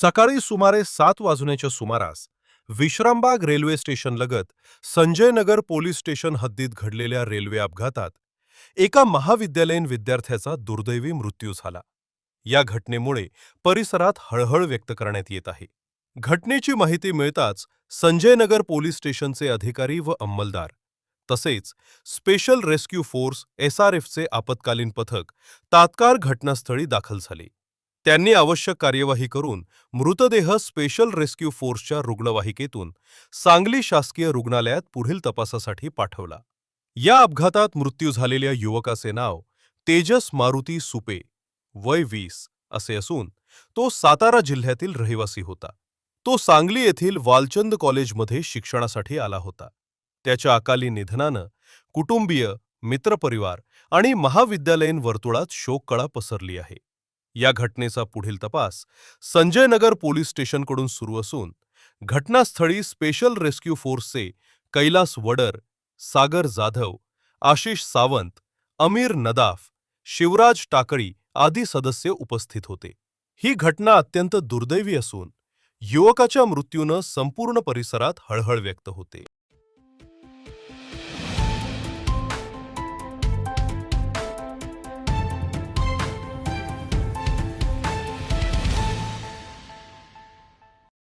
सकाळी सुमारे सात वाजण्याच्या सुमारास विश्रामबाग रेल्वे स्टेशनलगत संजयनगर पोलीस स्टेशन हद्दीत घडलेल्या रेल्वे अपघातात एका महाविद्यालयीन विद्यार्थ्याचा दुर्दैवी मृत्यू झाला. या घटनेमुळे परिसरात हळहळ व्यक्त करण्यात येत आहे. घटनेची माहिती मिळताच संजयनगर पोलीस स्टेशनचे अधिकारी व अंमलदार तसेच स्पेशल रेस्क्यू फोर्स एसआरएफचे आपत्कालीन पथक तात्काळ घटनास्थळी दाखल झाले. त्यांनी आवश्यक कार्यवाही करून मृतदेह स्पेशल रेस्क्यू फोर्सच्या रुग्णवाहिकेतून सांगली शासकीय रुग्णालयात पुढील तपासासाठी पाठवला. या अपघातात मृत्यू झालेल्या युवकाचे नाव तेजस मारुती सुपे वय वीस असे असून तो सातारा जिल्ह्यातील रहिवासी होता. तो सांगली येथील वालचंद कॉलेजमध्ये शिक्षणासाठी आला होता. त्याच्या अकाली निधनानं कुटुंबीय मित्रपरिवार आणि महाविद्यालयीन वर्तुळात शोककळा पसरली आहे. या घटनेचा पुढील तपास संजयनगर पोलीस स्टेशनकडून सुरू असून घटनास्थळी स्पेशल रेस्क्यू फोर्सचे कैलास वडर सागर जाधव आशिष सावंत अमीर नदाफ शिवराज टाकळी आदी सदस्य उपस्थित होते. ही घटना अत्यंत दुर्दैवी असून युवकाच्या मृत्यूनं संपूर्ण परिसरात हळहळ व्यक्त होते.